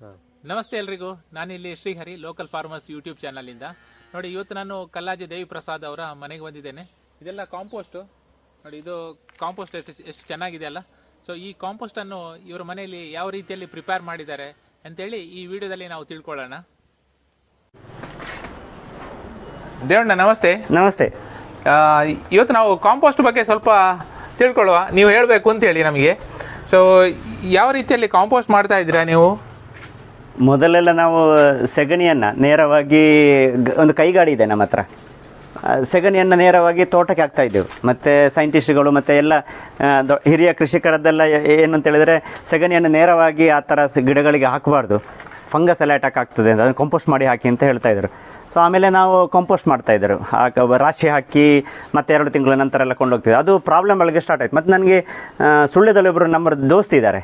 ನಮಸ್ತೆ ಎಲ್ರಿಗೂ. ನಾನಿಲ್ಲಿ ಶ್ರೀಹರಿ ಲೋಕಲ್ ಫಾರ್ಮರ್ಸ್ ಯೂಟ್ಯೂಬ್ ಚಾನಲಿಂದ. ನೋಡಿ ಇವತ್ತು ನಾನು ಕಲ್ಲಾಜಿ ದೇವಿ ಪ್ರಸಾದ್ ಅವರ ಮನೆಗೆ ಬಂದಿದ್ದೇನೆ. ಇದೆಲ್ಲ ಕಾಂಪೋಸ್ಟ್. ನೋಡಿ ಇದು ಕಾಂಪೋಸ್ಟ್ ಎಷ್ಟು ಎಷ್ಟು ಚೆನ್ನಾಗಿದೆ ಅಲ್ಲ. ಸೊ ಈ ಕಾಂಪೋಸ್ಟನ್ನು ಇವರ ಮನೆಯಲ್ಲಿ ಯಾವ ರೀತಿಯಲ್ಲಿ ಪ್ರಿಪೇರ್ ಮಾಡಿದ್ದಾರೆ ಅಂತೇಳಿ ಈ ವಿಡಿಯೋದಲ್ಲಿ ನಾವು ತಿಳ್ಕೊಳ್ಳೋಣ. ದೇವಣ್ಣ ನಮಸ್ತೆ. ನಮಸ್ತೆ. ಆ, ಇವತ್ತು ನಾವು ಕಾಂಪೋಸ್ಟ್ ಬಗ್ಗೆ ಸ್ವಲ್ಪ ತಿಳ್ಕೊಳ್ಳುವ. ನೀವು ಹೇಳಬೇಕು ಅಂತ ಹೇಳಿ ನಮಗೆ. ಸೊ ಯಾವ ರೀತಿಯಲ್ಲಿ ಕಾಂಪೋಸ್ಟ್ ಮಾಡ್ತಾ ಇದ್ದೀರಾ ನೀವು? ಮೊದಲೆಲ್ಲ ನಾವು ಸೆಗಣಿಯನ್ನು ನೇರವಾಗಿ ಒಂದು ಕೈಗಾಡಿ ಇದೆ ನಮ್ಮ ಹತ್ರ. ಸೆಗಣಿಯನ್ನು ನೇರವಾಗಿ ತೋಟಕ್ಕೆ ಹಾಕ್ತಾ ಇದ್ದೆವು. ಮತ್ತು ಸೈಂಟಿಸ್ಟ್ಗಳು ಮತ್ತು ಎಲ್ಲ ಹಿರಿಯ ಕೃಷಿಕರದ್ದೆಲ್ಲ ಏನು ಅಂತ ಹೇಳಿದರೆ ಸೆಗಣಿಯನ್ನು ನೇರವಾಗಿ ಆ ಥರ ಗಿಡಗಳಿಗೆ ಹಾಕಬಾರ್ದು. ಫಂಗಸ್ ಎಲ್ಲ ಅಟ್ಯಾಕ್ ಆಗ್ತದೆ ಅಂತ, ಅದನ್ನು ಕಂಪೋಸ್ಟ್ ಮಾಡಿ ಹಾಕಿ ಅಂತ ಹೇಳ್ತಾ ಇದ್ರು. ಸೊ ಆಮೇಲೆ ನಾವು ಕಂಪೋಸ್ಟ್ ಮಾಡ್ತಾ ಇದ್ದರು ಹಾಕ ರಾಶಿ ಹಾಕಿ ಮತ್ತೆ ಎರಡು ತಿಂಗಳ ನಂತರ ಎಲ್ಲ ಕೊಂಡೋಗ್ತಿದ್ದೆ ಅದು ಪ್ರಾಬ್ಲಮ್ ಒಳಗೆ ಸ್ಟಾರ್ಟ್ ಆಯ್ತು. ಮತ್ತು ನನಗೆ ಸುಳ್ಳ್ಯದಲ್ಲಿ ಒಬ್ಬರು ನಮ್ಮ ದೋಸ್ತ್ ಇದ್ದಾರೆ.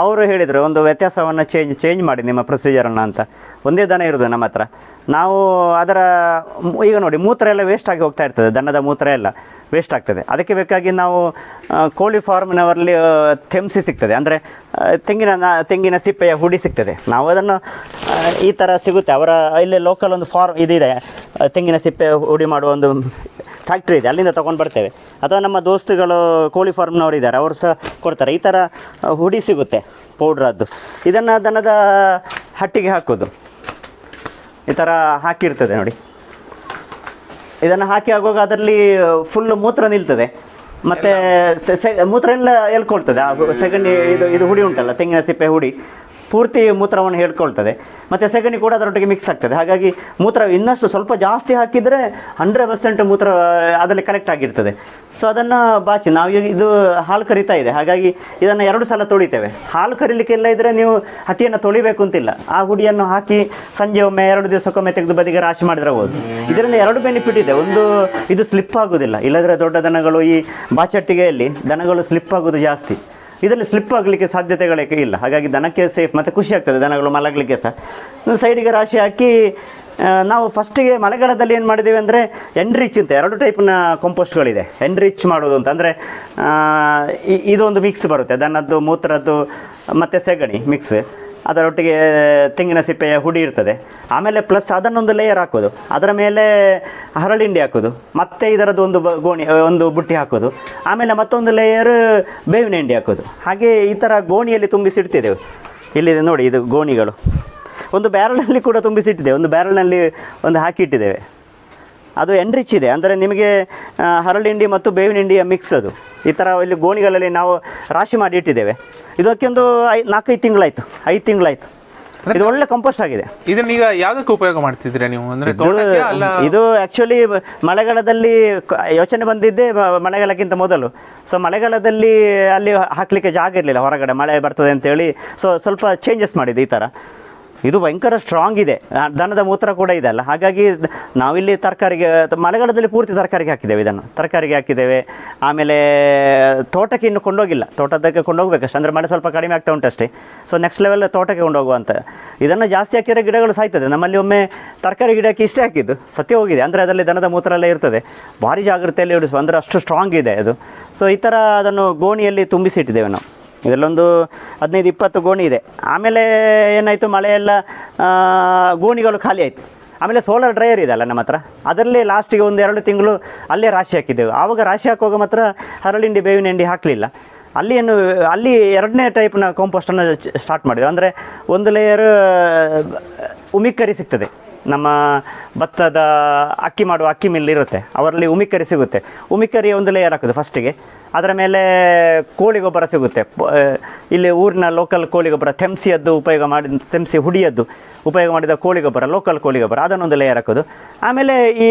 ಅವರು ಹೇಳಿದರು ಒಂದು ವ್ಯತ್ಯಾಸವನ್ನು ಚೇಂಜ್ ಚೇಂಜ್ ಮಾಡಿ ನಿಮ್ಮ ಪ್ರೊಸೀಜರನ್ನು ಅಂತ. ಒಂದೇ ದನ ಇರೋದು ನಮ್ಮ ಹತ್ರ. ನಾವು ಅದರ ಈಗ ನೋಡಿ ಮೂತ್ರ ಎಲ್ಲ ವೇಸ್ಟ್ ಆಗಿ ಹೋಗ್ತಾ ಇರ್ತದೆ ದನದ ಮೂತ್ರ ಎಲ್ಲ ವೇಸ್ಟ್ ಆಗ್ತದೆ. ಅದಕ್ಕೆ ಬೇಕಾಗಿ ನಾವು ಕೋಳಿ ಫಾರ್ಮ್ನವರಲ್ಲಿ ಆ, ತೆಮ್ಸಿ ಸಿಗ್ತದೆ. ಅಂದರೆ ತೆಂಗಿನ ತೆಂಗಿನ ಸಿಪ್ಪೆಯ ಹುಡಿ ಸಿಗ್ತದೆ. ನಾವು ಅದನ್ನು ಈ ಥರ ಸಿಗುತ್ತೆ. ಅವರ ಇಲ್ಲಿ ಲೋಕಲ್ ಒಂದು ಫಾರ್ಮ್ ಇದಿದೆ. ತೆಂಗಿನ ಸಿಪ್ಪೆ ಹುಡಿ ಮಾಡುವ ಒಂದು ಫ್ಯಾಕ್ಟ್ರಿ ಇದೆ ಅಲ್ಲಿಂದ ತೊಗೊಂಡು ಬರ್ತೇವೆ. ಅಥವಾ ನಮ್ಮ ದೋಸ್ತುಗಳು ಕೋಳಿ ಫಾರ್ಮ್ನವರು ಇದ್ದಾರೆ ಅವರು ಸಹ ಕೊಡ್ತಾರೆ. ಈ ಥರ ಹುಡಿ ಸಿಗುತ್ತೆ ಪೌಡ್ರದ್ದು ಇದನ್ನು ದನದ ಹಟ್ಟಿಗೆ ಹಾಕೋದು. ಈ ಥರ ಹಾಕಿರ್ತದೆ ನೋಡಿ. ಇದನ್ನು ಹಾಕಿ ಆಗುವಾಗ ಅದರಲ್ಲಿ ಫುಲ್ಲು ಮೂತ್ರ ನಿಲ್ತದೆ. ಮತ್ತು ಮೂತ್ರ ಎಲ್ಲ ಎಳ್ಕೊಳ್ತದೆ. ಆ ಸೆಗಣಿ ಇದು ಇದು ಹುಡಿ ಉಂಟಲ್ಲ ತೆಂಗಿನ ಸಿಪ್ಪೆ ಹುಡಿ. ಪೂರ್ತಿ ಮೂತ್ರವನ್ನು ಹೇಳ್ಕೊಳ್ತದೆ. ಮತ್ತು ಸಗಣಿ ಕೂಡ ಅದರೊಟ್ಟಿಗೆ ಮಿಕ್ಸ್ ಆಗ್ತದೆ. ಹಾಗಾಗಿ ಮೂತ್ರ ಇನ್ನಷ್ಟು ಸ್ವಲ್ಪ ಜಾಸ್ತಿ ಹಾಕಿದರೆ ಹಂಡ್ರೆಡ್ ಪರ್ಸೆಂಟ್ ಮೂತ್ರ ಅದರಲ್ಲಿ ಕಲೆಕ್ಟ್ ಆಗಿರ್ತದೆ. ಸೊ ಅದನ್ನು ಬಾಚಿ. ನಾವು ಈಗ ಇದು ಹಾಲು ಕರಿತಾ ಇದೆ. ಹಾಗಾಗಿ ಇದನ್ನು ಎರಡು ಸಲ ತೊಳಿತೇವೆ. ಹಾಲು ಕರಿಲಿಕ್ಕೆಲ್ಲ ಇದ್ದರೆ ನೀವು ಹತ್ತಿಯನ್ನು ತೊಳಿಬೇಕು ಅಂತಿಲ್ಲ. ಆ ಹುಡಿಯನ್ನು ಹಾಕಿ ಸಂಜೆ ಒಮ್ಮೆ ಎರಡು ದಿವಸಕ್ಕೊಮ್ಮೆ ತೆಗೆದು ಬದಿಗೆ ರಾಶಿ ಮಾಡಿದ್ರೆ ಹೋಗುದು ಇದರಿಂದ ಎರಡು ಬೆನಿಫಿಟ್ ಇದೆ. ಒಂದು ಇದು ಸ್ಲಿಪ್ ಆಗೋದಿಲ್ಲ. ಇಲ್ಲದ್ರೆ ದೊಡ್ಡ ದನಗಳು ಈ ಬಾಚಟ್ಟಿಗೆಯಲ್ಲಿ ದನಗಳು ಸ್ಲಿಪ್ ಆಗೋದು ಜಾಸ್ತಿ. ಇದರಲ್ಲಿ ಸ್ಲಿಪ್ ಆಗಲಿಕ್ಕೆ ಸಾಧ್ಯತೆಗಳೇ ಇಲ್ಲ. ಹಾಗಾಗಿ ದನಕ್ಕೆ ಸೇಫ್ ಮತ್ತು ಖುಷಿ ಆಗ್ತದೆ, ದನಗಳು ಮಲಗಲಿಕ್ಕೆ ಸಹ. ಸೈಡಿಗೆ ರಾಶಿ ಹಾಕಿ ನಾವು ಫಸ್ಟಿಗೆ ಮಳೆಗಾಲದಲ್ಲಿ ಏನು ಮಾಡಿದ್ದೀವಿ ಅಂದರೆ ಎನ್ರಿಚ್ ಅಂತ, ಎರಡು ಟೈಪ್ನ ಕಂಪೋಸ್ಟ್ಗಳಿದೆ ಎನ್ರಿಚ್ ಮಾಡೋದು ಅಂತ. ಅಂದರೆ ಇದೊಂದು ಮಿಕ್ಸ್ ಬರುತ್ತೆ. ದನದ್ದು, ಮೂತ್ರದ್ದು, ಮತ್ತು ಸೆಗಣಿ ಮಿಕ್ಸ್ ಅದರೊಟ್ಟಿಗೆ ತೆಂಗಿನ ಸಿಪ್ಪೆಯ ಹುಡಿ ಇರ್ತದೆ. ಆಮೇಲೆ ಪ್ಲಸ್ ಅದನ್ನೊಂದು ಲೇಯರ್ ಹಾಕೋದು. ಅದರ ಮೇಲೆ ಹರಳಿಂಡಿ ಹಾಕೋದು. ಮತ್ತೆ ಇದರದ್ದು ಒಂದು ಗೋಣಿ ಒಂದು ಬುಟ್ಟಿ ಹಾಕೋದು. ಆಮೇಲೆ ಮತ್ತೊಂದು ಲೇಯರ್ ಬೇವಿನ ಹಿಂಡಿ ಹಾಕೋದು. ಹಾಗೆ ಈ ಥರ ಗೋಣಿಯಲ್ಲಿ ತುಂಬಿಸಿಡ್ತಿದ್ದೆವು. ಇಲ್ಲಿದೆ ನೋಡಿ ಇದು ಗೋಣಿಗಳು. ಒಂದು ಬ್ಯಾರಲ್ನಲ್ಲಿ ಕೂಡ ತುಂಬಿಸಿಟ್ಟಿದ್ದೇವೆ. ಒಂದು ಬ್ಯಾರಲ್ನಲ್ಲಿ ಒಂದು ಹಾಕಿಟ್ಟಿದ್ದೇವೆ. ಅದು ಎನ್ರಿಚ್ ಇದೆ. ಅಂದರೆ ನಿಮಗೆ ಹರಳಿಂಡಿ ಮತ್ತು ಬೇವಿನ ಹಿಂಡಿಯ ಮಿಕ್ಸ್ ಅದು. ಈ ಥರ ಇಲ್ಲಿ ಗೋಣಿಗಳಲ್ಲಿ ನಾವು ರಾಶಿ ಮಾಡಿ ಇಟ್ಟಿದ್ದೇವೆ. ಇದಕ್ಕೆ ಒಂದು ಐ ನಾಲ್ಕೈದು ತಿಂಗಳಾಯ್ತು. ಐದು ತಿಂಗಳಾಯ್ತು. ಇದು ಒಳ್ಳೆ ಕಂಪೋಸ್ಟ್ ಆಗಿದೆ. ಇದನ್ನ ಈಗ ಯಾವ್ದಕ್ಕೆ ಉಪಯೋಗ ಮಾಡ್ತಿದ್ರೆ ನೀವು? ಅಂದ್ರೆ ಇದು ಆಕ್ಚುಲಿ ಮಳೆಗಾಲದಲ್ಲಿ ಯೋಚನೆ ಬಂದಿದ್ದೆ ಮಳೆಗಾಲಕ್ಕಿಂತ ಮೊದಲು. ಸೊ ಮಳೆಗಾಲದಲ್ಲಿ ಅಲ್ಲಿ ಹಾಕಲಿಕ್ಕೆ ಜಾಗ ಇರಲಿಲ್ಲ. ಹೊರಗಡೆ ಮಳೆ ಬರ್ತದೆ ಅಂತೇಳಿ. ಸೊ ಸ್ವಲ್ಪ ಚೇಂಜಸ್ ಮಾಡಿದೆ ಈ ಥರ ಇದು ಭಯಂಕರ ಸ್ಟ್ರಾಂಗ್ ಇದೆ. ದನದ ಮೂತ್ರ ಕೂಡ ಇದೆ ಅಲ್ಲ. ಹಾಗಾಗಿ ನಾವಿಲ್ಲಿ ತರಕಾರಿಗೆ, ಮಳೆಗಾಲದಲ್ಲಿ ಪೂರ್ತಿ ತರಕಾರಿಗೆ ಹಾಕಿದ್ದೇವೆ ಇದನ್ನು. ತರಕಾರಿಗೆ ಹಾಕಿದ್ದೇವೆ. ಆಮೇಲೆ, ತೋಟಕ್ಕೆ ಇನ್ನು ಕೊಂಡೋಗಿಲ್ಲ. ತೋಟದಕ್ಕೆ ಕೊಂಡೋಗ್ಬೇಕಷ್ಟೇ. ಅಂದರೆ ಮಳೆ ಸ್ವಲ್ಪ ಕಡಿಮೆ ಆಗ್ತಾ ಅಷ್ಟೇ. ಸೊ ನೆಕ್ಸ್ಟ್ ಲೆವೆಲ್ ತೋಟಕ್ಕೆ ಕೊಂಡೋಗುವಂತ ಇದನ್ನು ಜಾಸ್ತಿ ಹಾಕಿದರೆ ಗಿಡಗಳು ಸಾಯ್ತದೆ. ನಮ್ಮಲ್ಲಿ ಒಮ್ಮೆ ತರಕಾರಿ ಗಿಡಕ್ಕೆ ಇಷ್ಟೇ ಹಾಕಿದ್ದು. ಸತ್ಯ ಹೋಗಿದೆ. ಅಂದರೆ ಅದರಲ್ಲಿ ದನದ ಮೂತ್ರ ಎಲ್ಲ ಇರ್ತದೆ. ಭಾರಿ ಜಾಗ್ರತೆಯಲ್ಲಿ ಇಡಿಸುವ ಅಂದರೆ ಅಷ್ಟು ಸ್ಟ್ರಾಂಗ್ ಇದೆ ಅದು. ಸೊ ಈ ಥರ ಅದನ್ನು ಗೋಣಿಯಲ್ಲಿ ತುಂಬಿಸಿಟ್ಟಿದ್ದೇವೆ ನಾವು. ಇದರಲ್ಲೊಂದು ಹದಿನೈದು ಇಪ್ಪತ್ತು ಗೋಣಿ ಇದೆ. ಆಮೇಲೆ ಏನಾಯಿತು ಮಳೆಯೆಲ್ಲ ಗೋಣಿಗಳು ಖಾಲಿ ಆಯಿತು. ಆಮೇಲೆ ಸೋಲಾರ್ ಡ್ರೈಯರ್ ಇದೆ ಅಲ್ಲ ನಮ್ಮ ಹತ್ರ ಅದರಲ್ಲೇ ಲಾಸ್ಟಿಗೆ ಒಂದು ಎರಡು ತಿಂಗಳು ಅಲ್ಲೇ ರಾಶಿ ಹಾಕಿದ್ದೆವು. ಆವಾಗ ರಾಶಿ ಹಾಕುವಾಗ ಮಾತ್ರ ಹರಳಿಂಡಿ, ಬೇವಿನ ಹಿಂಡಿ ಹಾಕಲಿಲ್ಲ. ಅಲ್ಲಿ ಏನು, ಅಲ್ಲಿ ಎರಡನೇ ಟೈಪ್ನ ಕಾಂಪೋಸ್ಟನ್ನು ಸ್ಟಾರ್ಟ್ ಮಾಡಿದ್ರು ಅಂದರೆ ಒಂದು ಲೇಯರ್ ಉಮಿಕ್ಕರಿ ಸಿಗ್ತದೆ. ನಮ್ಮ ಭತ್ತದ ಅಕ್ಕಿ ಮಾಡುವ ಅಕ್ಕಿ ಮಿಲ್ ಇರುತ್ತೆ. ಅವರಲ್ಲಿ ಉಮಿಕರಿ ಸಿಗುತ್ತೆ. ಉಮಿಕರಿ ಒಂದು ಲೇಯರ್ ಹಾಕೋದು ಫಸ್ಟಿಗೆ ಅದರ ಮೇಲೆ ಕೋಳಿ ಗೊಬ್ಬರ ಸಿಗುತ್ತೆ. ಇಲ್ಲಿ ಊರಿನ ಲೋಕಲ್ ಕೋಳಿ ಗೊಬ್ಬರ ತೆಮ್ಸಿಯದ್ದು ಉಪಯೋಗ ಮಾಡಿ ತೆಮ್ಸಿ ಹುಡಿಯದ್ದು ಉಪಯೋಗ ಮಾಡಿದ ಕೋಳಿ ಗೊಬ್ಬರ ಲೋಕಲ್ ಕೋಳಿ ಗೊಬ್ಬರ ಅದನ್ನೊಂದು ಲೇಯರ್ ಹಾಕೋದು. ಆಮೇಲೆ ಈ,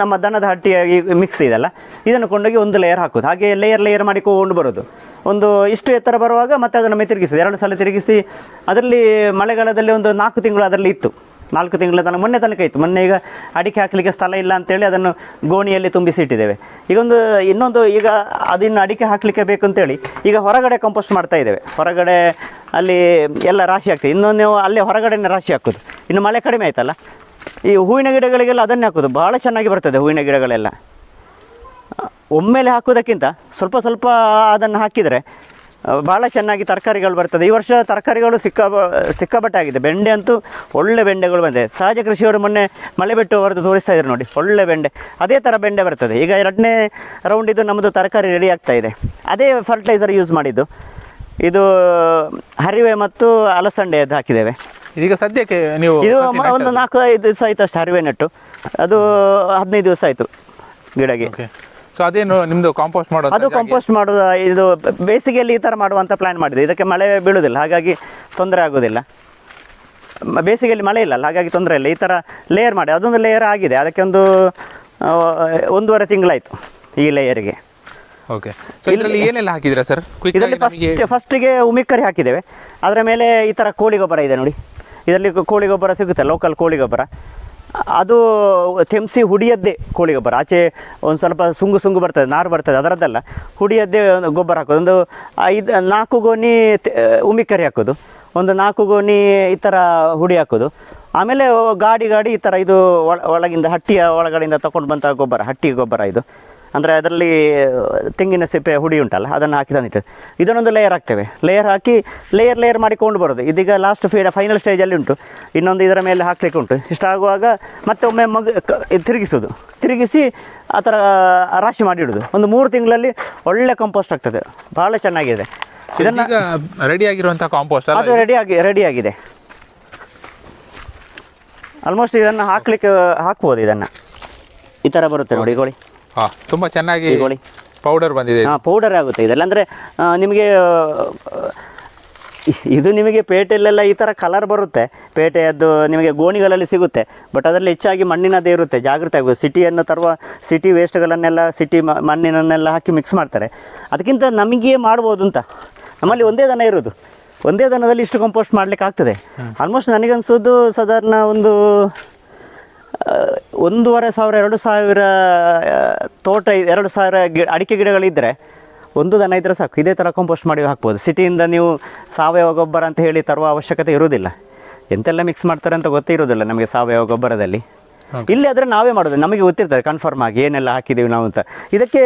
ನಮ್ಮ ದನದ ಹಟ್ಟಿಯ ಈ ಮಿಕ್ಸ್ ಇದೆಲ್ಲ, ಇದನ್ನು ಕೊಂಡೋಗಿ ಒಂದು ಲೇಯರ್ ಹಾಕೋದು. ಹಾಗೆ ಲೇಯರ್ ಲೇಯರ್ ಮಾಡಿಕೊಂಡು ಬರೋದು. ಒಂದು ಇಷ್ಟು ಎತ್ತರ ಬರುವಾಗ ಮತ್ತೆ ಅದನ್ನು ತಿರುಗಿಸಿ ಎರಡು ಸಲ ತಿರುಗಿಸಿ, ಅದರಲ್ಲಿ ಮಳೆಗಾಲದಲ್ಲಿ ಒಂದು ನಾಲ್ಕು ತಿಂಗಳು ಅದರಲ್ಲಿ ಇತ್ತು. ನಾಲ್ಕು ತಿಂಗಳ ತನಕ ಮೊನ್ನೆ ತನಕ ಇತ್ತು. ಮೊನ್ನೆ ಈಗ ಅಡಿಕೆ ಹಾಕಲಿಕ್ಕೆ ಸ್ಥಳ ಇಲ್ಲ ಅಂತೇಳಿ ಅದನ್ನು ಗೋಣಿಯಲ್ಲಿ ತುಂಬಿಸಿ ಇಟ್ಟಿದ್ದೇವೆ ಈಗ ಒಂದು ಇನ್ನೊಂದು ಈಗ ಅದನ್ನು ಅಡಿಕೆ ಹಾಕಲಿಕ್ಕೆ ಬೇಕು ಅಂತೇಳಿ ಈಗ ಹೊರಗಡೆ ಕಂಪೋಸ್ಟ್ ಮಾಡ್ತಾ ಇದ್ದೇವೆ. ಹೊರಗಡೆ ಅಲ್ಲಿ ಎಲ್ಲ ರಾಶಿ ಆಗ್ತದೆ. ಇನ್ನೊಂದು ನೀವು ಅಲ್ಲೇ ಹೊರಗಡೆನೇ ರಾಶಿ ಹಾಕೋದು. ಇನ್ನು ಮಳೆ ಕಡಿಮೆ ಆಯ್ತಲ್ಲ? ಈ ಹೂವಿನ ಗಿಡಗಳಿಗೆಲ್ಲ ಅದನ್ನೇ ಹಾಕೋದು. ಭಾಳ ಚೆನ್ನಾಗಿ ಬರ್ತದೆ ಹೂವಿನ ಗಿಡಗಳೆಲ್ಲ. ಒಮ್ಮೆಲೆ ಹಾಕೋದಕ್ಕಿಂತ ಸ್ವಲ್ಪ ಸ್ವಲ್ಪ ಅದನ್ನು ಹಾಕಿದರೆ ಭಾಳ ಚೆನ್ನಾಗಿ ತರಕಾರಿಗಳು ಬರ್ತದೆ. ಈ ವರ್ಷ ತರಕಾರಿಗಳು ಸಿಕ್ಕ ಸಿಕ್ಕಾಬಟ್ಟಾಗಿದೆ ಬೆಂಡೆ ಅಂತೂ ಒಳ್ಳೆ ಬೆಂಡೆಗಳು ಬಂದಿದೆ. ಸಹಜ ಕೃಷಿಯವರು ಮೊನ್ನೆ ಮಳೆ ಬಿಟ್ಟು ಅವರದ್ದು ತೋರಿಸ್ತಾ ಇದ್ರು ನೋಡಿ ಒಳ್ಳೆ ಬೆಂಡೆ. ಅದೇ ಥರ ಬೆಂಡೆ ಬರ್ತದೆ. ಈಗ ಎರಡನೇ ರೌಂಡ್ ಇದು ನಮ್ಮದು ತರಕಾರಿ ರೆಡಿ ಆಗ್ತಾ ಇದೆ. ಅದೇ ಫರ್ಟಿಲೈಸರ್ ಯೂಸ್ ಮಾಡಿದ್ದು. ಇದು ಹರಿವೆ ಮತ್ತು ಅಲಸಂಡೆಯದ್ದು ಹಾಕಿದ್ದೇವೆ. ಈಗ ಸದ್ಯಕ್ಕೆ ನೀವು ಇದು ಒಂದು ನಾಲ್ಕು ಐದು ದಿವಸ ಆಯ್ತು ಅಷ್ಟು ಹರಿವೆ ನೆಟ್ಟು. ಅದು ಹದಿನೈದು ದಿವಸ ಆಯಿತು ಗಿಡಗೆ. ಸೊ ಅದೇನು ನಿಮ್ದು ಕಾಂಪೋಸ್ಟ್ ಮಾಡೋದು ಅದು ಕಾಂಪೋಸ್ಟ್ ಮಾಡೋದು ಇದು ಬೇಸಿಗೆಯಲ್ಲಿ ಈ ಥರ ಮಾಡುವಂಥ ಪ್ಲ್ಯಾನ್ ಮಾಡಿದೆ. ಇದಕ್ಕೆ ಮಳೆ ಬೀಳುವುದಿಲ್ಲ ಹಾಗಾಗಿ ತೊಂದರೆ ಆಗೋದಿಲ್ಲ. ಬೇಸಿಗೆಯಲ್ಲಿ ಮಳೆ ಇಲ್ಲ ಹಾಗಾಗಿ ತೊಂದರೆ ಇಲ್ಲ. ಈ ಥರ ಲೇಯರ್ ಮಾಡಿ ಅದೊಂದು ಲೇಯರ್ ಆಗಿದೆ. ಅದಕ್ಕೆ ಒಂದು ಒಂದೂವರೆ ತಿಂಗಳಾಯಿತು ಈ ಲೇಯರ್ಗೆ ಓಕೆ ಸೊ ಇದರಲ್ಲಿ ಏನೆಲ್ಲ ಹಾಕಿದ್ದೀರಾ ಸರ್ ಇದರಲ್ಲಿ ಫಸ್ಟ್ ಫಸ್ಟಿಗೆ ಉಮಿಕ್ಕರಿ ಹಾಕಿದ್ದೇವೆ. ಅದರ ಮೇಲೆ ಈ ಥರ ಕೋಳಿ ಗೊಬ್ಬರ ಇದೆ ನೋಡಿ. ಇದರಲ್ಲಿ ಕೋಳಿ ಗೊಬ್ಬರ ಸಿಗುತ್ತೆ ಲೋಕಲ್ ಕೋಳಿ ಗೊಬ್ಬರ. ಅದು ತೆಮ್ಸಿ ಹುಡಿಯದ್ದೇ ಕೋಳಿ ಗೊಬ್ಬರ ಆಚೆ ಒಂದು ಸ್ವಲ್ಪ ಸುಂಗು ಸುಂಗು ಬರ್ತದೆ, ನಾರು ಬರ್ತದೆ, ಅದರದ್ದೆಲ್ಲ. ಹುಡಿಯದ್ದೇ ಗೊಬ್ಬರ ಹಾಕೋದು. ಒಂದು ಐದು, ನಾಲ್ಕು ಗೋಣಿ ಉಮಿಕರಿ ಹಾಕೋದು. ಒಂದು ನಾಲ್ಕು ಗೋಣಿ ಈ ಥರ ಹುಡಿ ಹಾಕೋದು. ಆಮೇಲೆ ಗಾಡಿ ಗಾಡಿ ಈ ಥರ ಇದು ಒಳ, ಒಳಗಿಂದ ಹಟ್ಟಿಯ ಒಳಗಡೆಯಿಂದ ತೊಗೊಂಡು ಬಂತ ಗೊಬ್ಬರ, ಹಟ್ಟಿ ಗೊಬ್ಬರ ಇದು. ಅಂದರೆ ಅದರಲ್ಲಿ ತೆಂಗಿನ ಸಿಪ್ಪೆ ಹುಡಿ ಉಂಟಲ್ಲ ಅದನ್ನು ಹಾಕಿ ತಂದಿಟ್ಟು ಇದನ್ನೊಂದು ಲೇಯರ್ ಹಾಕ್ತೇವೆ. ಲೇಯರ್ ಹಾಕಿ ಲೇಯರ್ ಲೇಯರ್ ಮಾಡಿಕೊಂಡು ಬರೋದು. ಇದೀಗ ಲಾಸ್ಟ್ ಫೀಡ್ ಫೈನಲ್ ಸ್ಟೇಜಲ್ಲಿ ಉಂಟು. ಇನ್ನೊಂದು ಇದರ ಮೇಲೆ ಹಾಕ್ಲಿಕ್ಕೆ ಉಂಟು. ಇಷ್ಟಾಗುವಾಗ ಮತ್ತೆ ಒಮ್ಮೆ ಮಗ ತಿರುಗಿಸೋದು. ತಿರುಗಿಸಿ ಆ ಥರ ರಾಶಿ ಮಾಡಿಡೋದು ಒಂದು ಮೂರು ತಿಂಗಳಲ್ಲಿ ಒಳ್ಳೆ ಕಂಪೋಸ್ಟ್ ಆಗ್ತದೆ. ಭಾಳ ಚೆನ್ನಾಗಿದೆ. ಇದನ್ನು ರೆಡಿ ಆಗಿರುವಂಥ ಕಾಂಪೋಸ್ಟ್ ಅದು ರೆಡಿ ಆಗಿದೆ. ಆಲ್ಮೋಸ್ಟ್ ಇದನ್ನು ಹಾಕ್ಲಿಕ್ಕೆ ಹಾಕ್ಬೋದು ಇದನ್ನು. ಈ ಥರ ಬರುತ್ತೆ ನೋಡಿ ಗೋಳಿ. ಹಾ ತುಂಬಾ ಚೆನ್ನಾಗಿ. ಪೌಡರ್ ಬಂದಿದೆ. ಹಾಂ ಪೌಡರ್ ಆಗುತ್ತೆ. ಇದೆಲ್ಲ ಅಂದರೆ ನಿಮಗೆ ಇದು ನಿಮಗೆ ಪೇಟೆಯಲ್ಲೆಲ್ಲ ಈ ಥರ ಕಲರ್ ಬರುತ್ತೆ. ಪೇಟೆಯದ್ದು ನಿಮಗೆ ಗೋಣಿಗಳಲ್ಲಿ ಸಿಗುತ್ತೆ. ಬಟ್ ಅದರಲ್ಲಿ ಹೆಚ್ಚಾಗಿ ಮಣ್ಣಿನದೇ ಇರುತ್ತೆ. ಜಾಗೃತಿ ಆಗುತ್ತೆ. ಸಿಟಿಯನ್ನು ತರುವ ಸಿಟಿ ವೇಸ್ಟ್ಗಳನ್ನೆಲ್ಲ ಸಿಟಿ ಮಣ್ಣಿನನ್ನೆಲ್ಲ ಹಾಕಿ ಮಿಕ್ಸ್ ಮಾಡ್ತಾರೆ. ಅದಕ್ಕಿಂತ ನಮಗೆ ಮಾಡ್ಬೋದು ಅಂತ. ನಮ್ಮಲ್ಲಿ ಒಂದೇ ದನ ಇರೋದು. ಒಂದೇ ದನದಲ್ಲಿ ಇಷ್ಟು ಕಂಪೋಸ್ಟ್ ಮಾಡಲಿಕ್ಕೆ ಆಗ್ತದೆ ಆಲ್ಮೋಸ್ಟ್ ನನಗನ್ಸೋದು ಸಾಧಾರಣ ಒಂದು ಒಂದೂವರೆ ಸಾವಿರ ಎರಡು ಸಾವಿರ ತೋಟ ಎರಡು ಸಾವಿರ ಗಿ ಅಡಿಕೆ ಗಿಡಗಳಿದ್ದರೆ ಒಂದು ದನ ಇದ್ದರೆ ಸಾಕು. ಇದೇ ಥರ ಕಂಪೋಸ್ಟ್ ಮಾಡಿ ಹಾಕ್ಬೋದು. ಸಿಟಿಯಿಂದ ನೀವು ಸಾವಯವ ಗೊಬ್ಬರ ಅಂತ ಹೇಳಿ ತರುವ ಅವಶ್ಯಕತೆ ಇರುವುದಿಲ್ಲ. ಎಂತೆಲ್ಲ ಮಿಕ್ಸ್ ಮಾಡ್ತಾರೆ ಅಂತ ಗೊತ್ತೇ ಇರೋದಿಲ್ಲ ನಮಗೆ ಸಾವಯವ ಗೊಬ್ಬರದಲ್ಲಿ. ಇಲ್ಲಿ ಆದರೆ ನಾವೇ ಮಾಡೋದು. ನಮಗೆ ಗೊತ್ತಿರ್ತಾರೆ ಕನ್ಫರ್ಮ್ ಆಗಿ ಏನೆಲ್ಲ ಹಾಕಿದ್ದೀವಿ ನಾವು ಅಂತ. ಇದಕ್ಕೆ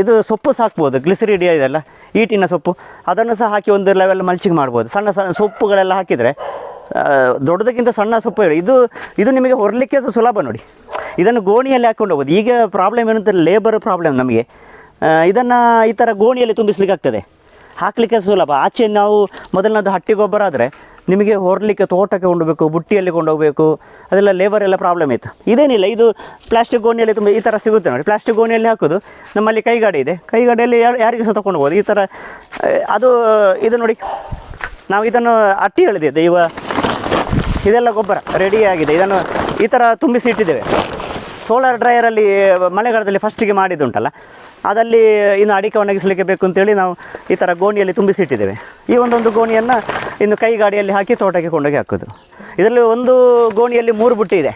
ಇದು ಸೊಪ್ಪು ಸಾಕ್ಬೋದು. ಗ್ಲಿಸರಿಡಿಯಾ ಇದೆಲ್ಲ ಈಟಿನ ಸೊಪ್ಪು. ಅದನ್ನು ಸಹ ಹಾಕಿ ಒಂದು ಲೆವೆಲ್ ಮಲ್ಚಿಂಗ್ ಮಾಡ್ಬೋದು. ಸಣ್ಣ ಸಣ್ಣ ಸೊಪ್ಪುಗಳೆಲ್ಲ ಹಾಕಿದರೆ ದೊಡ್ಡದಕ್ಕಿಂತ ಸಣ್ಣ ಸೊಪ್ಪು ಹೇಳಿ. ಇದು ಇದು ನಿಮಗೆ ಹೊರಲಿಕ್ಕೆ ಸಹ ಸುಲಭ ನೋಡಿ. ಇದನ್ನು ಗೋಣಿಯಲ್ಲಿ ಹಾಕ್ಕೊಂಡು ಹೋಗ್ಬೋದು. ಈಗ ಪ್ರಾಬ್ಲಮ್ ಏನಂತ ಲೇಬರ್ ಪ್ರಾಬ್ಲಮ್ ನಮಗೆ. ಇದನ್ನು ಈ ಥರ ಗೋಣಿಯಲ್ಲಿ ತುಂಬಿಸ್ಲಿಕ್ಕೆ ಆಗ್ತದೆ. ಹಾಕಲಿಕ್ಕೆ ಸುಲಭ. ಆಚೆ ನಾವು ಮೊದಲನೇದು ಹಟ್ಟಿ ಗೊಬ್ಬರ ಆದರೆ ನಿಮಗೆ ಹೊರಲಿಕ್ಕೆ ತೋಟಕ್ಕೆ ಕೊಂಡೋಗ್ಬೇಕು ಬುಟ್ಟಿಯಲ್ಲಿ ಕೊಂಡೋಗಬೇಕು, ಅದೆಲ್ಲ ಲೇಬರ್ ಎಲ್ಲ ಪ್ರಾಬ್ಲಮ್ ಇತ್ತು. ಇದೇನಿಲ್ಲ, ಇದು ಪ್ಲಾಸ್ಟಿಕ್ ಗೋಣಿಯಲ್ಲಿ ತುಂಬ ಈ ಥರ ಸಿಗುತ್ತೆ ನೋಡಿ. ಪ್ಲಾಸ್ಟಿಕ್ ಗೋಣಿಯಲ್ಲಿ ಹಾಕೋದು. ನಮ್ಮಲ್ಲಿ ಕೈಗಾಡಿ ಇದೆ. ಕೈಗಾಡಿಯಲ್ಲಿ ಯಾರು, ಯಾರಿಗೆ ಸಹ ತಗೊಂಡು ಹೋಗ್ಬೋದು. ಈ ಥರ ಅದು, ಇದು ನೋಡಿ. ನಾವು ಇದನ್ನು ಅಟ್ಟಿ ಹೇಳಿದೆ ದೈವ ಇದೆಲ್ಲ ಗೊಬ್ಬರ ರೆಡಿ ಆಗಿದೆ. ಇದನ್ನು ಈ ಥರ ತುಂಬಿಸಿ ಇಟ್ಟಿದ್ದೇವೆ. ಸೋಲಾರ್ ಡ್ರೈಯರಲ್ಲಿ ಮಳೆಗಾಲದಲ್ಲಿ ಫಸ್ಟಿಗೆ ಮಾಡಿದ್ದುಂಟಲ್ಲ ಅದಲ್ಲಿ ಇನ್ನು ಅಡಿಕೆ ಒಣಗಿಸಲಿಕ್ಕೆ ಬೇಕು ಅಂತೇಳಿ ನಾವು ಈ ಥರ ಗೋಣಿಯಲ್ಲಿ ತುಂಬಿಸಿ ಇಟ್ಟಿದ್ದೇವೆ. ಈ ಒಂದೊಂದು ಗೋಣಿಯನ್ನು ಇನ್ನು ಕೈ ಗಾಡಿಯಲ್ಲಿ ಹಾಕಿ ತೋಟಕ್ಕೆ ಕೊಂಡೋಗಿ ಹಾಕೋದು. ಇದರಲ್ಲಿ ಒಂದು ಗೋಣಿಯಲ್ಲಿ ಮೂರು ಬುಟ್ಟಿ ಇದೆ.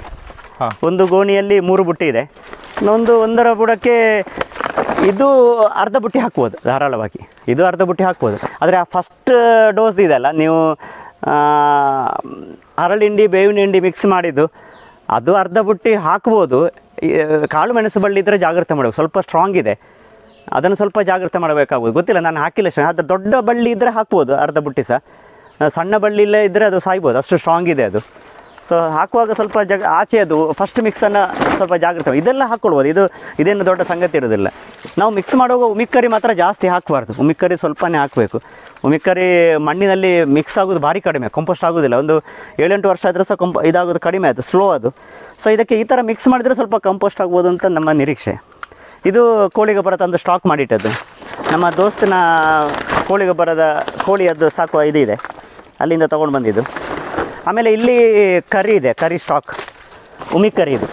ಒಂದು ಗೋಣಿಯಲ್ಲಿ ಮೂರು ಬುಟ್ಟಿ ಇದೆ. ಇನ್ನೊಂದು ಒಂದರ ಬುಡಕ್ಕೆ ಇದು ಅರ್ಧ ಬುಟ್ಟಿ ಹಾಕ್ಬೋದು ಧಾರಾಳವಾಗಿ. ಇದು ಅರ್ಧ ಬುಟ್ಟಿ ಹಾಕ್ಬೋದು ಆದರೆ ಆ ಫಸ್ಟ್ ಡೋಸ್ ಇದೆಲ್ಲ ನೀವು ಆ, ಹರಳಿಂಡಿ ಬೇವಿನ ಹಿಂಡಿ ಮಿಕ್ಸ್ ಮಾಡಿದ್ದು. ಅದು ಅರ್ಧ ಬುಟ್ಟಿ ಹಾಕ್ಬೋದು. ಕಾಳು ಮೆಣಸು ಬಳ್ಳಿ ಇದ್ದರೆ ಜಾಗ್ರತೆ ಮಾಡಬೇಕು. ಸ್ವಲ್ಪ ಸ್ಟ್ರಾಂಗ್ ಇದೆ. ಅದನ್ನು ಸ್ವಲ್ಪ ಜಾಗ್ರತೆ ಮಾಡಬೇಕಾಗ್ಬೋದು. ಗೊತ್ತಿಲ್ಲ ನಾನು ಹಾಕಿಲ್ಲ ಅದು ದೊಡ್ಡ ಬಳ್ಳಿ ಇದ್ದರೆ ಹಾಕ್ಬೋದು ಅರ್ಧ ಬುಟ್ಟಿ ಸಹ. ಸಣ್ಣ ಬಳ್ಳಿ ಇಲ್ಲೇ ಇದ್ದರೆ ಅದು ಸಾಯ್ಬೋದು. ಅಷ್ಟು ಸ್ಟ್ರಾಂಗ್ ಇದೆ ಅದು. ಸೊ ಹಾಕುವಾಗ ಸ್ವಲ್ಪ ಜಗ, ಆಚೆ ಅದು ಫಸ್ಟ್ ಮಿಕ್ಸನ್ನು ಸ್ವಲ್ಪ ಜಾಗ್ರತೆ ಇದೆಲ್ಲ ಹಾಕ್ಕೊಳ್ಬೋದು ಇದು, ಇದೇನು ದೊಡ್ಡ ಸಂಗತಿ ಇರೋದಿಲ್ಲ ನಾವು ಮಿಕ್ಸ್ ಮಾಡುವಾಗ ಉಮಿಕ್ಕರಿ ಮಾತ್ರ ಜಾಸ್ತಿ ಹಾಕಬಾರ್ದು. ಉಮಿಕ್ಕರಿ ಸ್ವಲ್ಪನೇ ಹಾಕಬೇಕು. ಉಮಿಕ್ಕರಿ ಮಣ್ಣಿನಲ್ಲಿ ಮಿಕ್ಸ್ ಆಗೋದು ಭಾರಿ ಕಡಿಮೆ. ಕಂಪೋಸ್ಟ್ ಆಗೋದಿಲ್ಲ ಒಂದು ಏಳೆಂಟು ವರ್ಷ ಆದರೂ ಸಹ ಕಂಪ ಇದಾಗೋದು ಕಡಿಮೆ ಅದು ಸ್ಲೋ ಅದು. ಸೊ ಇದಕ್ಕೆ ಈ ಥರ ಮಿಕ್ಸ್ ಮಾಡಿದರೆ ಸ್ವಲ್ಪ ಕಂಪೋಸ್ಟ್ ಆಗ್ಬೋದು ಅಂತ ನಮ್ಮ ನಿರೀಕ್ಷೆ. ಇದು ಕೋಳಿ ಗೊಬ್ಬರ ತಂದು ಸ್ಟಾಕ್ ಮಾಡಿಟ್ಟದ್ದು. ನಮ್ಮ ದೋಸ್ತಿನ ಕೋಳಿ ಗೊಬ್ಬರದ ಕೋಳಿಯದ್ದು ಸಾಕುವ ಇದು ಇದೆ. ಅಲ್ಲಿಂದ ತೊಗೊಂಡು ಬಂದಿದ್ದು. ಆಮೇಲೆ ಇಲ್ಲಿ ಕರಿ ಇದೆ ಕರಿ ಸ್ಟಾಕ್ ಉಮಿ ಕರಿ ಇದು.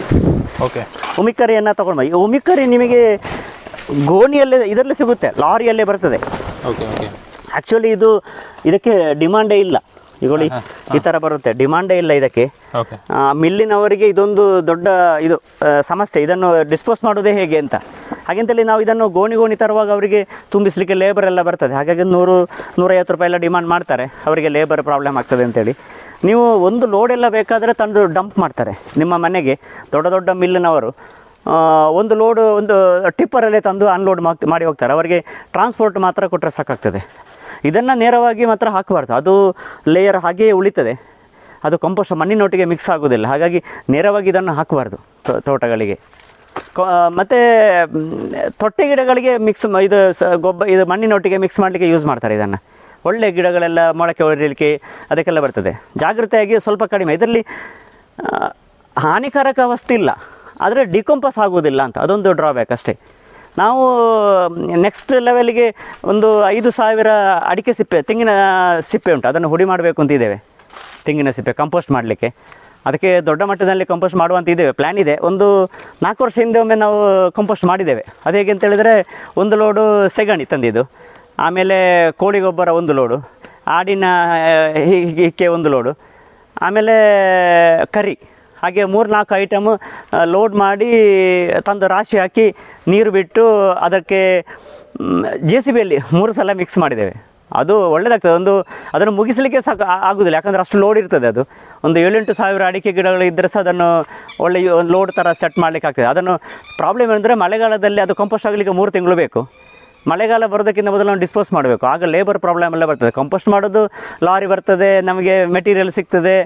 ಓಕೆ. ಉಮಿಕರಿಯನ್ನು ತೊಗೊಂಡು ಈ ಉಮಿ ಕರಿ ನಿಮಗೆ ಗೋಣಿಯಲ್ಲೇ ಇದರಲ್ಲಿ ಸಿಗುತ್ತೆ ಲಾರಿಯಲ್ಲೇ ಬರ್ತದೆ. Okay okay. ಆ್ಯಕ್ಚುಲಿ ಇದು ಇದಕ್ಕೆ ಡಿಮಾಂಡೇ ಇಲ್ಲ. ಈಗೊಳ್ಳಿ ಈ ಥರ ಬರುತ್ತೆ ಡಿಮಾಂಡೇ ಇಲ್ಲ ಇದಕ್ಕೆ. ಮಿಲ್ಲಿನವರಿಗೆ ಇದೊಂದು ದೊಡ್ಡ ಇದು ಸಮಸ್ಯೆ. ಇದನ್ನು ಡಿಸ್ಪೋಸ್ ಮಾಡೋದೇ ಹೇಗೆ ಅಂತ. ಹಾಗೆಂತೇಳಿ ನಾವು ಇದನ್ನು ಗೋಣಿ ಗೋಣಿ ತರುವಾಗ ಅವರಿಗೆ ತುಂಬಿಸಲಿಕ್ಕೆ ಲೇಬರ್ ಎಲ್ಲ ಬರ್ತದೆ. ಹಾಗಾಗಿ ನೂರು ನೂರೈವತ್ತು ರೂಪಾಯಿ ಎಲ್ಲ ಡಿಮಾಂಡ್ ಮಾಡ್ತಾರೆ. ಅವರಿಗೆ ಲೇಬರ್ ಪ್ರಾಬ್ಲಮ್ ಆಗ್ತದೆ ಅಂತೇಳಿ. ನೀವು ಒಂದು ಲೋಡ್ ಎಲ್ಲ ಬೇಕಾದರೆ ತಂದು ಡಂಪ್ ಮಾಡ್ತಾರೆ. ನಿಮ್ಮ ಮನೆಗೆ ದೊಡ್ಡ ದೊಡ್ಡ ಮಿಲ್ಲಿನವರು ಒಂದು ಲೋಡು ಒಂದು ಟಿಪ್ಪರಲ್ಲೇ ತಂದು ಅನ್ಲೋಡ್ ಮಾಡಿ ಹೋಗ್ತಾರೆ. ಅವರಿಗೆ ಟ್ರಾನ್ಸ್ಪೋರ್ಟ್ ಮಾತ್ರ ಕೊಟ್ಟರೆ ಸಾಕಾಗ್ತದೆ. ಇದನ್ನು ನೇರವಾಗಿ ಮಾತ್ರ ಹಾಕಬಾರ್ದು. ಅದು ಲೇಯರ್ ಹಾಗೆಯೇ ಉಳಿತದೆ. ಅದು ಕಂಪೋಸ್ಟ್ ಮಣ್ಣಿನೊಟ್ಟಿಗೆ ಮಿಕ್ಸ್ ಆಗೋದಿಲ್ಲ. ಹಾಗಾಗಿ ನೇರವಾಗಿ ಇದನ್ನು ಹಾಕಬಾರ್ದು ತೋಟಗಳಿಗೆ. ಮತ್ತು ತೊಟ್ಟೆ ಗಿಡಗಳಿಗೆ ಮಿಕ್ಸ್ ಇದು ಸ, ಗೊಬ್ಬ, ಇದು ಮಣ್ಣಿನೊಟ್ಟಿಗೆ ಮಿಕ್ಸ್ ಮಾಡಲಿಕ್ಕೆ ಯೂಸ್ ಮಾಡ್ತಾರೆ ಇದನ್ನು. ಒಳ್ಳೆ ಗಿಡಗಳೆಲ್ಲ ಮೊಳಕೆ ಹೊರಲಿಕ್ಕೆ ಅದಕ್ಕೆಲ್ಲ ಬರ್ತದೆ. ಜಾಗೃತೆಯಾಗಿ ಸ್ವಲ್ಪ ಕಡಿಮೆ. ಇದರಲ್ಲಿ ಹಾನಿಕಾರಕ ವಸ್ತು ಇಲ್ಲ. ಆದರೆ ಡಿಕಂಪಸ್ ಆಗುವುದಿಲ್ಲ ಅಂತ. ಅದೊಂದು ಡ್ರಾಬ್ಯಾಕ್ ಅಷ್ಟೇ. ನಾವು ನೆಕ್ಸ್ಟ್ ಲೆವೆಲ್ಗೆ ಒಂದು ಐದು ಸಾವಿರ ಅಡಿಕೆ ಸಿಪ್ಪೆ, ತೆಂಗಿನ ಸಿಪ್ಪೆ ಉಂಟು. ಅದನ್ನು ಹುಡಿ ಮಾಡಬೇಕು ಅಂತ ಇದ್ದೇವೆ. ತೆಂಗಿನ ಸಿಪ್ಪೆ ಕಂಪೋಸ್ಟ್ ಮಾಡಲಿಕ್ಕೆ. ಅದಕ್ಕೆ ದೊಡ್ಡ ಮಟ್ಟದಲ್ಲಿ ಕಂಪೋಸ್ಟ್ ಮಾಡುವಂತ ಇದ್ದೇವೆ. ಪ್ಲ್ಯಾನ್ ಇದೆ. ಒಂದು ನಾಲ್ಕು ವರ್ಷ ಹಿಂದೆ ಒಮ್ಮೆ ನಾವು ಕಂಪೋಸ್ಟ್ ಮಾಡಿದ್ದೇವೆ. ಅದು ಹೇಗೆ ಅಂತ ಹೇಳಿದರೆ, ಒಂದು ಲೋಡು ಸೆಗಣಿ ತಂದಿದ್ದು. ಆಮೇಲೆ ಕೋಳಿ ಗೊಬ್ಬರ ಒಂದು ಲೋಡು, ಆಡಿನ ಹಿಕ್ಕೆ ಒಂದು ಲೋಡು, ಆಮೇಲೆ ಕರಿ, ಹಾಗೆ ಮೂರು ನಾಲ್ಕು ಐಟಮ್ ಲೋಡ್ ಮಾಡಿ ತಂದು ರಾಶಿ ಹಾಕಿ ನೀರು ಬಿಟ್ಟು ಅದಕ್ಕೆ ಜೆ ಸಿ ಬಿಯಲ್ಲಿ ಮೂರು ಸಲ ಮಿಕ್ಸ್ ಮಾಡಿದ್ದೇವೆ. ಅದು ಒಳ್ಳೆಯದಾಗ್ತದೆ ಒಂದು ಅದನ್ನು ಮುಗಿಸಲಿಕ್ಕೆ ಸಾಕು ಆಗೋದಿಲ್ಲ, ಯಾಕಂದರೆ ಅಷ್ಟು ಲೋಡ್ ಇರ್ತದೆ ಅದು. ಒಂದು ಏಳೆಂಟು ಸಾವಿರ ಅಡಿಕೆ ಗಿಡಗಳು ಇದ್ದರೆ ಸಹ ಅದನ್ನು ಒಳ್ಳೆಯ ಲೋಡ್ ಥರ ಸೆಟ್ ಮಾಡಲಿಕ್ಕೆ ಆಗ್ತದೆ. ಅದನ್ನು ಪ್ರಾಬ್ಲಮ್ ಏನಂದರೆ ಮಳೆಗಾಲದಲ್ಲಿ ಅದು ಕಂಪೋಸ್ಟ್ ಆಗಲಿಕ್ಕೆ ಮೂರು ತಿಂಗಳು ಬೇಕು. ಮಳೆಗಾಲ ಬರೋದಕ್ಕಿಂತ ಮೊದಲು ನಾವು ಡಿಸ್ಪೋಸ್ ಮಾಡಬೇಕು. ಆಗ ಲೇಬರ್ ಪ್ರಾಬ್ಲಮ್ ಎಲ್ಲ ಬರ್ತದೆ. ಕಂಪೋಸ್ಟ್ ಮಾಡೋದು ಲಾರಿ ಬರ್ತದೆ, ನಮಗೆ ಮೆಟೀರಿಯಲ್ ಸಿಗ್ತದೆ,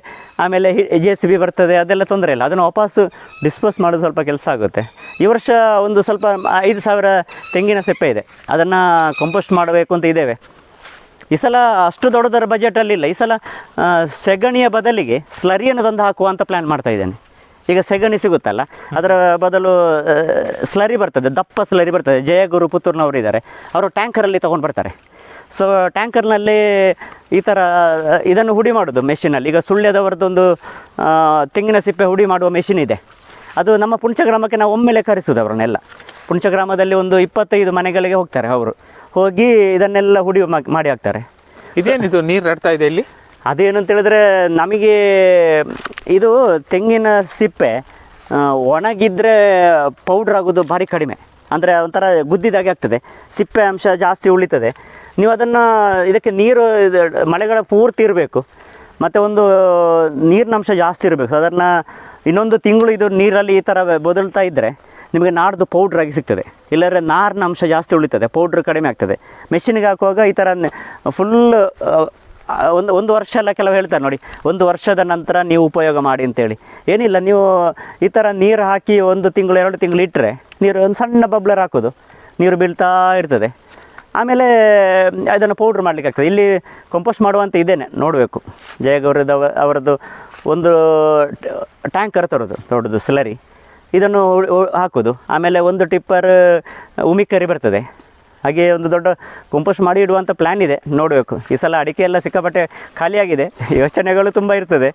ಆಮೇಲೆ ಜೆ ಸಿ ಬಿ ಬರ್ತದೆ, ಅದೆಲ್ಲ ತೊಂದರೆ ಇಲ್ಲ. ಅದನ್ನು ವಾಪಸ್ಸು ಡಿಸ್ಪೋಸ್ ಮಾಡೋದು ಸ್ವಲ್ಪ ಕೆಲಸ ಆಗುತ್ತೆ. ಈ ವರ್ಷ ಒಂದು ಸ್ವಲ್ಪ ಐದು ಸಾವಿರ ತೆಂಗಿನ ಸೆಪ್ಪೆ ಇದೆ. ಅದನ್ನು ಕಂಪೋಸ್ಟ್ ಮಾಡಬೇಕು ಅಂತ ಇದ್ದೇವೆ. ಈ ಸಲ ಅಷ್ಟು ದೊಡ್ಡದರ ಬಜೆಟಲ್ಲಿ ಇಲ್ಲ ಈ ಸಲ ಸೆಗಣಿಯ ಬದಲಿಗೆ ಸ್ಲರಿಯನ್ನು ತಂದು ಹಾಕುವ ಅಂತ ಪ್ಲ್ಯಾನ್ ಮಾಡ್ತಾ ಇದ್ದೇನೆ. ಈಗ ಸೆಗಣಿ ಸಿಗುತ್ತಲ್ಲ ಅದರ ಬದಲು ಸ್ಲರಿ ಬರ್ತದೆ ದಪ್ಪ ಸ್ಲರಿ ಬರ್ತದೆ. ಜಯಗುರು ಪುತ್ತೂರ್ನವರು ಇದ್ದಾರೆ ಅವರು ಟ್ಯಾಂಕರಲ್ಲಿ ತೊಗೊಂಡು ಬರ್ತಾರೆ. ಸೊ ಟ್ಯಾಂಕರ್ನಲ್ಲಿ ಈ ಥರ ಇದನ್ನು ಹುಡಿ ಮಾಡೋದು ಮೆಷಿನಲ್ಲಿ ಈಗ ಸುಳ್ಯದವರದ್ದೊಂದು ಆ, ತೆಂಗಿನ ಸಿಪ್ಪೆ ಹುಡಿ ಮಾಡುವ ಮೆಷಿನ್ ಇದೆ. ಅದು ನಮ್ಮ ಪುಂಚ ಗ್ರಾಮಕ್ಕೆ ನಾವು ಒಮ್ಮೆಲೆ ಕರೆಸೋದು ಅವರನ್ನೆಲ್ಲ. ಪುಂಚ ಗ್ರಾಮದಲ್ಲಿ ಒಂದು ಇಪ್ಪತ್ತೈದು ಮನೆಗಳಿಗೆ ಹೋಗ್ತಾರೆ ಅವರು. ಹೋಗಿ ಇದನ್ನೆಲ್ಲ ಹುಡಿ ಮಾಡಿ ಹಾಕ್ತಾರೆ. ಇದೇನಿದು ನೀರು ನಡ್ತಾ ಇದೆ ಇಲ್ಲಿ? ಅದೇನು ಅಂತ ಹೇಳಿದ್ರೆ ನಮಗೆ ಇದು ತೆಂಗಿನ ಸಿಪ್ಪೆ ಒಣಗಿದ್ರೆ ಪೌಡ್ರ್ ಆಗೋದು ಭಾರಿ ಕಡಿಮೆ. ಅಂದರೆ ಒಂಥರ ಗುದ್ದಿದಾಗೆ ಆಗ್ತದೆ. ಸಿಪ್ಪೆ ಅಂಶ ಜಾಸ್ತಿ ಉಳಿತದೆ. ನೀವು ಅದನ್ನು ಇದಕ್ಕೆ ನೀರು ಮಳೆಗಳ ಪೂರ್ತಿ ಇರಬೇಕು. ಮತ್ತು ಒಂದು ನೀರಿನ ಅಂಶ ಜಾಸ್ತಿ ಇರಬೇಕು. ಅದನ್ನು ಇನ್ನೊಂದು ತಿಂಗಳು ಇದು ನೀರಲ್ಲಿ ಈ ಥರ ಬದಲ್ತಾ ಇದ್ದರೆ ನಿಮಗೆ ನಾಡ್ದು ಪೌಡ್ರ್ ಆಗಿ ಸಿಗ್ತದೆ. ಇಲ್ಲದ್ರೆ ನಾರಿನ ಅಂಶ ಜಾಸ್ತಿ ಉಳಿತದೆ. ಪೌಡ್ರ್ ಕಡಿಮೆ ಆಗ್ತದೆ. ಮೆಷಿನ್ಗೆ ಹಾಕುವಾಗ ಈ ಥರ ಫುಲ್ ಒಂದು ಒಂದು ವರ್ಷ ಎಲ್ಲ ಕೆಲವು ಹೇಳ್ತಾರೆ ನೋಡಿ. ಒಂದು ವರ್ಷದ ನಂತರ ನೀವು ಉಪಯೋಗ ಮಾಡಿ ಅಂತೇಳಿ. ಏನಿಲ್ಲ, ನೀವು ಈ ಥರ ನೀರು ಹಾಕಿ ಒಂದು ತಿಂಗಳು, ಎರಡು ತಿಂಗಳು ಇಟ್ಟರೆ ನೀರು ಒಂದು ಸಣ್ಣ ಬಬ್ಲರ್ ಹಾಕೋದು. ನೀರು ಬೀಳ್ತಾ ಇರ್ತದೆ. ಆಮೇಲೆ ಅದನ್ನು ಪೌಡ್ರ್ ಮಾಡಲಿಕ್ಕೆ ಆಗ್ತದೆ. ಇಲ್ಲಿ ಕಂಪೋಸ್ಟ್ ಮಾಡುವಂತ ಇದ್ದೇನೆ, ನೋಡಬೇಕು. ಜಯಗೌರದ ಅವರದ್ದು ಒಂದು ಟ್ಯಾಂಕರ್ ತರೋದು, ದೊಡ್ಡದು ಸ್ಲರಿ ಇದನ್ನು ಹಾಕೋದು. ಆಮೇಲೆ ಒಂದು ಟಿಪ್ಪರ್ ಉಮಿಕರಿ ಬರ್ತದೆ. ಹಾಗೆ ಒಂದು ದೊಡ್ಡ ಕಂಪೋಸ್ಟ್ ಮಾಡಿ ಇಡುವಂಥ ಪ್ಲ್ಯಾನ್ ಇದೆ. ನೋಡಬೇಕು. ಈ ಸಲ ಅಡಿಕೆ ಎಲ್ಲ ಸಿಕ್ಕಾಪಟ್ಟೆ ಖಾಲಿಯಾಗಿದೆ. ಯೋಚನೆಗಳು ತುಂಬ ಇರ್ತದೆ.